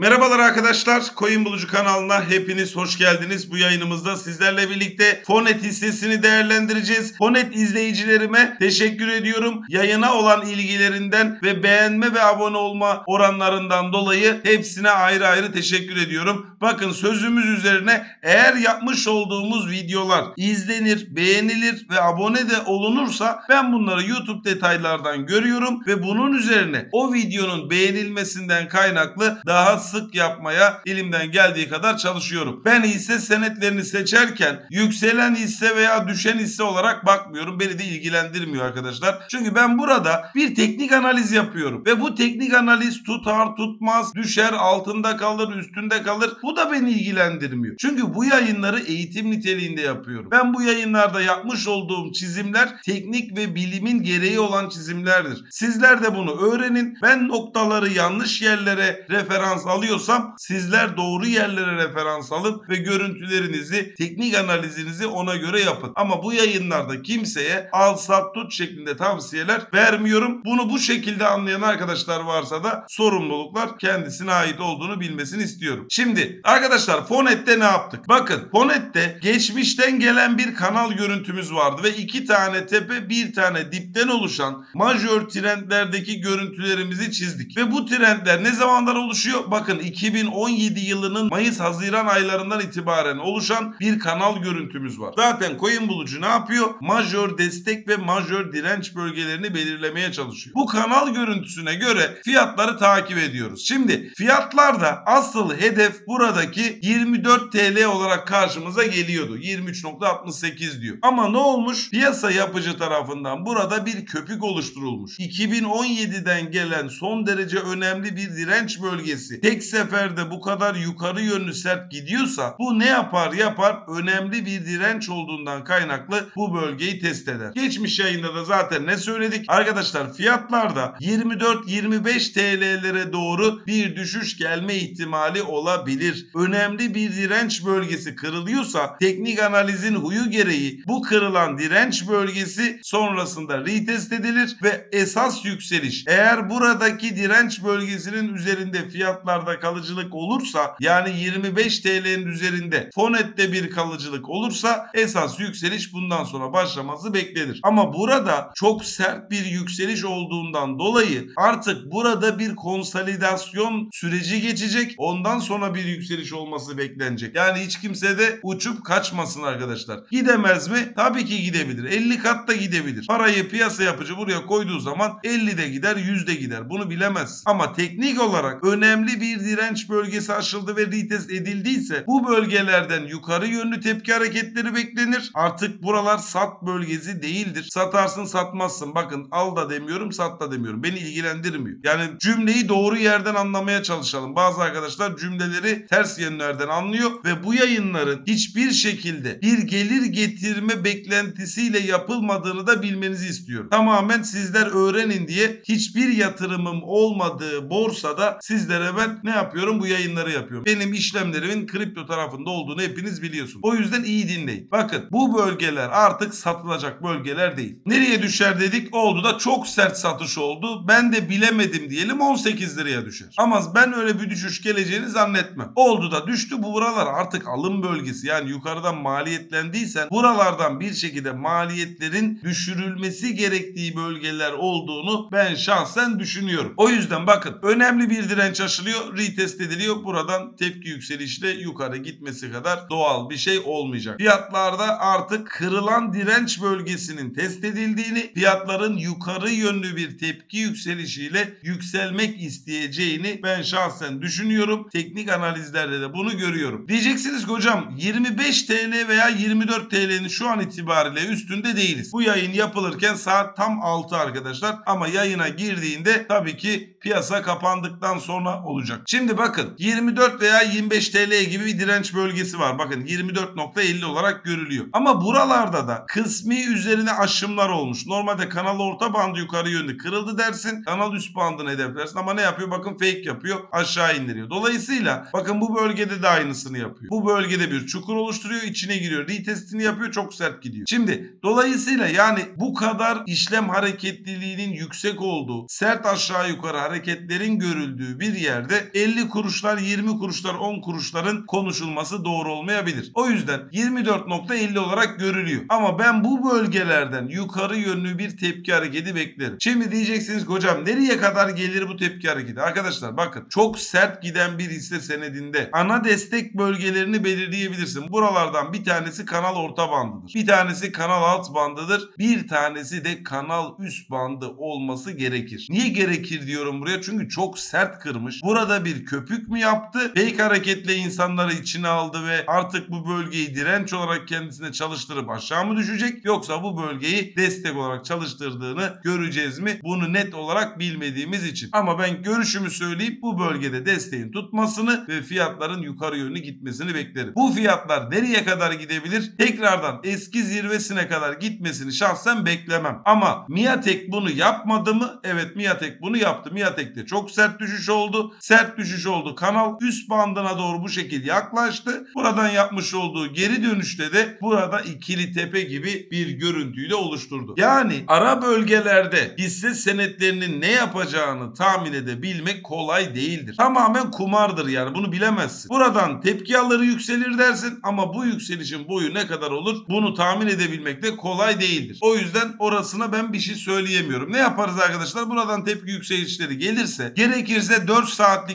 Merhabalar arkadaşlar. Coin Bulucu kanalına hepiniz hoş geldiniz. Bu yayınımızda sizlerle birlikte Fonet hissesini değerlendireceğiz. Fonet izleyicilerime teşekkür ediyorum. Yayına olan ilgilerinden ve beğenme ve abone olma oranlarından dolayı hepsine ayrı ayrı teşekkür ediyorum. Bakın sözümüz üzerine eğer yapmış olduğumuz videolar izlenir, beğenilir ve abone de olunursa ben bunları YouTube detaylardan görüyorum ve bunun üzerine o videonun beğenilmesinden kaynaklı daha sık yapmaya elimden geldiği kadar çalışıyorum. Ben hisse senetlerini seçerken yükselen hisse veya düşen hisse olarak bakmıyorum. Beni de ilgilendirmiyor arkadaşlar. Çünkü ben burada bir teknik analiz yapıyorum ve bu teknik analiz tutar tutmaz, düşer, altında kalır, üstünde kalır. Bu da beni ilgilendirmiyor. Çünkü bu yayınları eğitim niteliğinde yapıyorum. Ben bu yayınlarda yapmış olduğum çizimler teknik ve bilimin gereği olan çizimlerdir. Sizler de bunu öğrenin. Ben noktaları yanlış yerlere referans alıyorsam sizler doğru yerlere referans alın ve görüntülerinizi, teknik analizinizi ona göre yapın. Ama bu yayınlarda kimseye al sat tut şeklinde tavsiyeler vermiyorum. Bunu bu şekilde anlayan arkadaşlar varsa da sorumluluklar kendisine ait olduğunu bilmesini istiyorum. Şimdi arkadaşlar Fonet'te ne yaptık? Bakın Fonet'te geçmişten gelen bir kanal görüntümüz vardı ve iki tane tepe bir tane dipten oluşan majör trendlerdeki görüntülerimizi çizdik. Ve bu trendler ne zamanlar oluşuyor? Bakın 2017 yılının Mayıs-Haziran aylarından itibaren oluşan bir kanal görüntümüz var. Zaten coin bulucu ne yapıyor? Majör destek ve majör direnç bölgelerini belirlemeye çalışıyor. Bu kanal görüntüsüne göre fiyatları takip ediyoruz. Şimdi fiyatlarda asıl hedef buradaki 24 TL olarak karşımıza geliyordu. 23.68 diyor. Ama ne olmuş? Piyasa yapıcı tarafından burada bir köpük oluşturulmuş. 2017'den gelen son derece önemli bir direnç bölgesi. Tek seferde bu kadar yukarı yönlü sert gidiyorsa bu ne yapar yapar önemli bir direnç olduğundan kaynaklı bu bölgeyi test eder. Geçmiş yayında da zaten ne söyledik? Arkadaşlar fiyatlarda 24-25 TL'lere doğru bir düşüş gelme ihtimali olabilir. Önemli bir direnç bölgesi kırılıyorsa teknik analizin huyu gereği bu kırılan direnç bölgesi sonrasında retest edilir ve esas yükseliş eğer buradaki direnç bölgesinin üzerinde fiyatlarda kalıcılık olursa yani 25 TL'nin üzerinde Fonet'te bir kalıcılık olursa esas yükseliş bundan sonra başlaması beklenir. Ama burada çok sert bir yükseliş olduğundan dolayı artık burada bir konsolidasyon süreci geçecek. Ondan sonra bir yükseliş olması beklenecek. Yani hiç kimse de uçup kaçmasın arkadaşlar. Gidemez mi? Tabii ki gidebilir. 50 kat da gidebilir. Parayı piyasa yapıcı buraya koyduğu zaman 50 de gider 100 de gider. Bunu bilemez. Ama teknik olarak önemli bir direnç bölgesi aşıldı ve retest edildiyse bu bölgelerden yukarı yönlü tepki hareketleri beklenir. Artık buralar sat bölgesi değildir. Satarsın satmazsın. Bakın al da demiyorum sat da demiyorum. Beni ilgilendirmiyor. Yani cümleyi doğru yerden anlamaya çalışalım. Bazı arkadaşlar cümleleri ters yönlerden anlıyor ve bu yayınların hiçbir şekilde bir gelir getirme beklentisiyle yapılmadığını da bilmenizi istiyorum. Tamamen sizler öğrenin diye hiçbir yatırımım olmadığı borsada sizlere ben ne yapıyorum? Bu yayınları yapıyorum. Benim işlemlerimin kripto tarafında olduğunu hepiniz biliyorsunuz. O yüzden iyi dinleyin. Bakın bu bölgeler artık satılacak bölgeler değil. Nereye düşer dedik? Oldu da çok sert satış oldu. Ben de bilemedim diyelim 18 liraya düşer. Ama ben öyle bir düşüş geleceğini zannetmem. Oldu da düştü bu buralar artık alım bölgesi. Yani yukarıdan maliyetlendiysen buralardan bir şekilde maliyetlerin düşürülmesi gerektiği bölgeler olduğunu ben şahsen düşünüyorum. O yüzden bakın önemli bir direnç aşılıyor, retest ediliyor. Buradan tepki yükselişle yukarı gitmesi kadar doğal bir şey olmayacak. Fiyatlarda artık kırılan direnç bölgesinin test edildiğini, fiyatların yukarı yönlü bir tepki yükselişiyle yükselmek isteyeceğini ben şahsen düşünüyorum. Teknik analizlerde de bunu görüyorum. Diyeceksiniz ki hocam 25 TL veya 24 TL'nin şu an itibariyle üstünde değiliz. Bu yayın yapılırken saat tam 6 arkadaşlar ama yayına girdiğinde tabii ki piyasa kapandıktan sonra olacak. Şimdi bakın 24 veya 25 TL gibi bir direnç bölgesi var. Bakın 24.50 olarak görülüyor. Ama buralarda da kısmi üzerine aşımlar olmuş. Normalde kanal orta bandı yukarı yönlü kırıldı dersin. Kanal üst bandını hedeflersin ama ne yapıyor? Bakın fake yapıyor. Aşağı indiriyor. Dolayısıyla bakın bu bölgede de aynısını yapıyor. Bu bölgede bir çukur oluşturuyor. içine giriyor. Retestini yapıyor. Çok sert gidiyor. Şimdi dolayısıyla yani bu kadar işlem hareketliliğinin yüksek olduğu, sert aşağı yukarı hareketlerin görüldüğü bir yerde 50 kuruşlar, 20 kuruşlar, 10 kuruşların konuşulması doğru olmayabilir. O yüzden 24.50 olarak görülüyor. Ama ben bu bölgelerden yukarı yönlü bir tepki hareketi beklerim. Şimdi diyeceksiniz ki hocam nereye kadar gelir bu tepki hareketi? Arkadaşlar bakın çok sert giden bir hisse senedinde ana destek bölgelerini belirleyebilirsin. Buralardan bir tanesi kanal orta bandıdır. Bir tanesi kanal alt bandıdır. Bir tanesi de kanal üst bandı olması gerekir. Niye gerekir diyorum buraya? Çünkü çok sert kırmış. Burada bir köpük mü yaptı? Fake hareketle insanları içine aldı ve artık bu bölgeyi direnç olarak kendisine çalıştırıp aşağı mı düşecek? Yoksa bu bölgeyi destek olarak çalıştırdığını göreceğiz mi? Bunu net olarak bilmediğimiz için. Ama ben görüşümü söyleyip bu bölgede desteğin tutmasını ve fiyatların yukarı yönlü gitmesini beklerim. Bu fiyatlar nereye kadar gidebilir? Tekrardan eski zirvesine kadar gitmesini şahsen beklemem. Ama Miatek bunu yapmadı mı? Evet Miatek bunu yaptı. Miatek'te çok sert düşüş oldu. Sert düşüş oldu. Kanal üst bandına doğru bu şekilde yaklaştı. Buradan yapmış olduğu geri dönüşte de burada ikili tepe gibi bir görüntüyü de oluşturdu. Yani ara bölgelerde hisse senetlerinin ne yapacağını tahmin edebilmek kolay değildir. Tamamen kumardır yani bunu bilemezsin. Buradan tepki alır yükselir dersin ama bu yükselişin boyu ne kadar olur bunu tahmin edebilmek de kolay değildir. O yüzden orasına ben bir şey söyleyemiyorum. Ne yaparız arkadaşlar? Buradan tepki yükselişleri gelirse gerekirse 4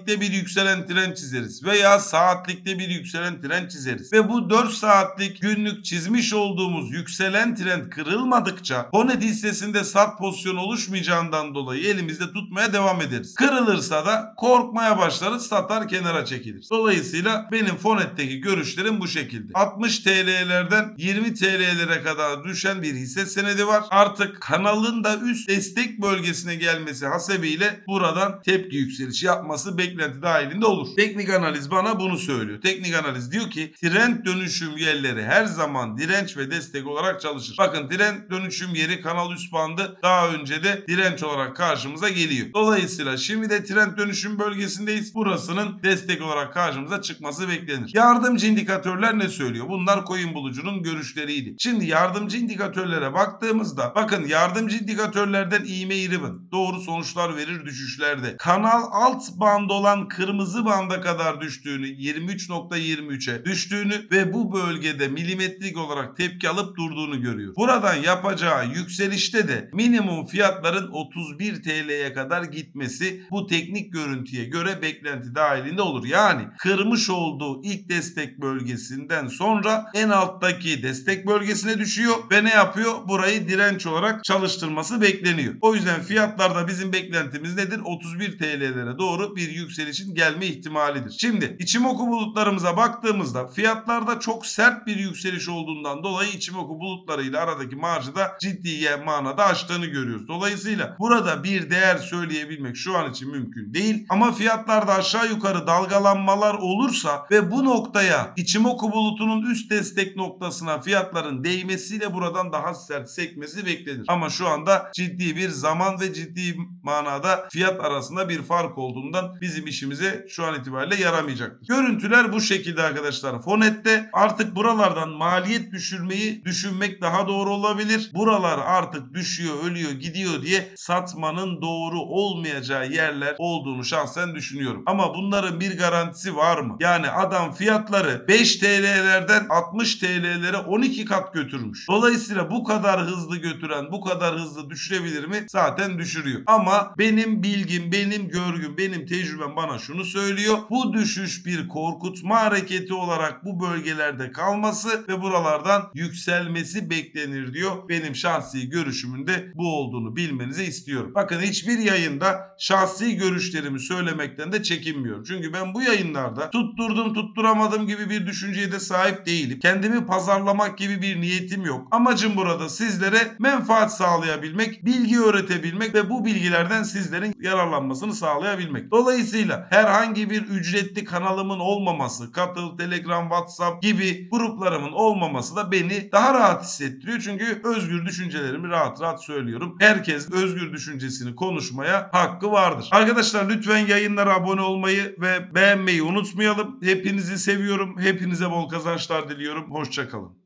saatlikte bir yükselen trend çizeriz veya saatlikte bir yükselen trend çizeriz. Ve bu 4 saatlik günlük çizmiş olduğumuz yükselen trend kırılmadıkça Honet hissesinde sat pozisyon oluşmayacağından dolayı elimizde tutmaya devam ederiz. Kırılırsa da korkmaya başlarız satar kenara çekilir. Dolayısıyla benim Fonet'teki görüşlerim bu şekilde. 60 TL'lerden 20 TL'lere kadar düşen bir hisse senedi var. Artık kanalın da üst destek bölgesine gelmesi hasebiyle buradan tepki yükselişi yapması beklenti dahilinde olur. Teknik analiz bana bunu söylüyor. Teknik analiz diyor ki trend dönüşüm yerleri her zaman direnç ve destek olarak çalışır. Bakın trend dönüşüm yeri kanal üst bandı daha önce de direnç olarak karşımıza geliyor. Dolayısıyla şimdi de trend dönüşüm bölgesindeyiz. Burasının destek olarak karşımıza çıkması beklenir. Yardımcı indikatörler ne söylüyor? Bunlar coin bulucunun görüşleriydi. Şimdi yardımcı indikatörlere baktığımızda bakın yardımcı indikatörlerden iğme ribbon doğru sonuçlar verir düşüşlerde. Kanal alt band olan kırmızı banda kadar düştüğünü 23.23'e düştüğünü ve bu bölgede milimetrik olarak tepki alıp durduğunu görüyor. Buradan yapacağı yükselişte de minimum fiyatların 31 TL'ye kadar gitmesi bu teknik görüntüye göre beklenti dahilinde olur. Yani kırmış olduğu ilk destek bölgesinden sonra en alttaki destek bölgesine düşüyor ve ne yapıyor? Burayı direnç olarak çalıştırması bekleniyor. O yüzden fiyatlarda bizim beklentimiz nedir? 31 TL'lere doğru bir yükselişin gelme ihtimalidir. Şimdi içimoku bulutlarımıza baktığımızda fiyatlarda çok sert bir yükseliş olduğundan dolayı içimoku bulutlarıyla aradaki marjı da ciddi manada aştığını görüyoruz. Dolayısıyla burada bir değer söyleyebilmek şu an için mümkün değil. Ama fiyatlarda aşağı yukarı dalgalanmalar olursa ve bu noktaya içimoku bulutunun üst destek noktasına fiyatların değmesiyle buradan daha sert sekmesi beklenir. Ama şu anda ciddi bir zaman ve ciddi manada fiyat arasında bir fark olduğundan bizim işimize şu an itibariyle yaramayacaktır. Görüntüler bu şekilde arkadaşlar. Fonet'te artık buralardan maliyet düşürmeyi düşünmek daha doğru olabilir. Buralar artık düşüyor, ölüyor, gidiyor diye satmanın doğru olmayacağı yerler olduğunu şahsen düşünüyorum. Ama bunların bir garantisi var mı? Yani adam fiyatları 5 TL'lerden 60 TL'lere 12 kat götürmüş. Dolayısıyla bu kadar hızlı götüren, bu kadar hızlı düşürebilir mi? Zaten düşürüyor. Ama benim bilgim, benim görgüm, benim tecrübem bana şunu söylüyor. Bu düşüş bir korkutma hareketi olarak bu bölgelerde kalması ve buralardan yükselmesi beklenir diyor. Benim şahsi görüşümün de bu olduğunu bilmenizi istiyorum. Bakın hiçbir yayında şahsi görüşlerimi söylemekten de çekinmiyorum. Çünkü ben bu yayınlarda tutturdum tutturamadım gibi bir düşünceye de sahip değilim. Kendimi pazarlamak gibi bir niyetim yok. Amacım burada sizlere menfaat sağlayabilmek, bilgi öğretebilmek ve bu bilgilerden sizlerin yararlanmasını sağlayabilmek. Dolayısıyla herhangi bir ücretli kanalımın olmaması, katıl, telegram, whatsapp gibi gruplarımın olmaması da beni daha rahat hissettiriyor. Çünkü özgür düşüncelerimi rahat rahat söylüyorum. Herkes özgür düşüncesini konuşmaya hakkı vardır. Arkadaşlar lütfen yayınlara abone olmayı ve beğenmeyi unutmayalım. Hepinizi seviyorum. Hepinize bol kazançlar diliyorum. Hoşçakalın.